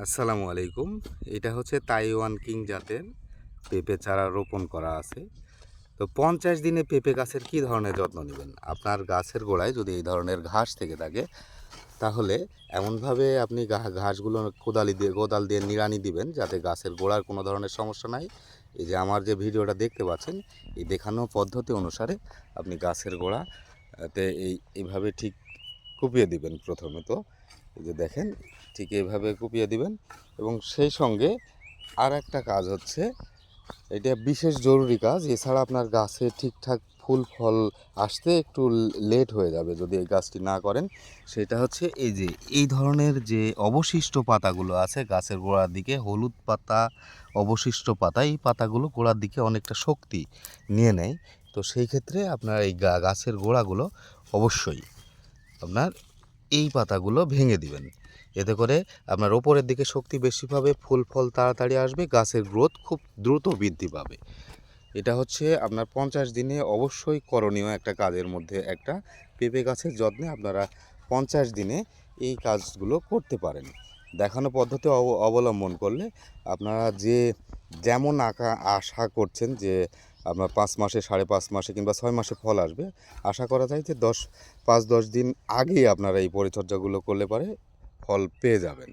আসসালামু আলাইকুম। এটা হচ্ছে তাইওয়ান কিং জাতের পেঁপে চারা রোপণ করা আছে। তো পঞ্চাশ দিনে পেঁপে গাছের কী ধরনের যত্ন নেবেন? আপনার গাছের গোড়ায় যদি এই ধরনের ঘাস থেকে থাকে, তাহলে এমনভাবে আপনি ঘাসগুলো কোদালি দিয়ে, কোদাল দিয়ে নিড়ানি দিবেন, যাতে গাছের গোড়ার কোনো ধরনের সমস্যা নাই। এই যে আমার যে ভিডিওটা দেখতে পাচ্ছেন, এই দেখানো পদ্ধতি অনুসারে আপনি গাছের গোড়াতে এই, এইভাবে ঠিক কুপিয়ে দিবেন প্রথমে তো। এই যে দেখেন, ঠিক এইভাবে কুপিয়ে দিবেন। এবং সেই সঙ্গে আর একটা কাজ হচ্ছে, এটা বিশেষ জরুরি কাজ। এছাড়া আপনার গাছে ঠিকঠাক ফুল, ফল আসতে একটু লেট হয়ে যাবে যদি এই গাছটি না করেন। সেটা হচ্ছে এই যে, এই ধরনের যে অবশিষ্ট পাতাগুলো আছে গাছের গোড়ার দিকে, হলুদ পাতা, অবশিষ্ট পাতা, এই পাতাগুলো গোড়ার দিকে অনেকটা শক্তি নিয়ে নেয়। তো সেই ক্ষেত্রে আপনার এই গাছের গোড়াগুলো অবশ্যই আপনার এই পাতাগুলো ভেঙে দিবেন। এতে করে আপনার ওপরের দিকে শক্তি বেশি পাবে, ফুল, ফল তাড়াতাড়ি আসবে, গাছের গ্রোথ খুব দ্রুত বৃদ্ধি পাবে। এটা হচ্ছে আপনার পঞ্চাশ দিনে অবশ্যই করণীয় একটা কাজের মধ্যে একটা পেঁপে গাছের যত্নে আপনারা পঞ্চাশ দিনে এই কাজগুলো করতে পারেন। দেখানো পদ্ধতি অব- অবলম্বন করলে আপনারা যে, যেমন আঁকা, আশা করছেন যে আপনার পাঁচ মাসে, সাড়ে পাঁচ মাসে কিংবা ছয় মাসে ফল আসবে। আশা করা যায় যে দশ, পাঁচ, দশ দিন আগেই আপনারা এই পরিচর্যাগুলো করলে পরে ফল পেয়ে যাবেন।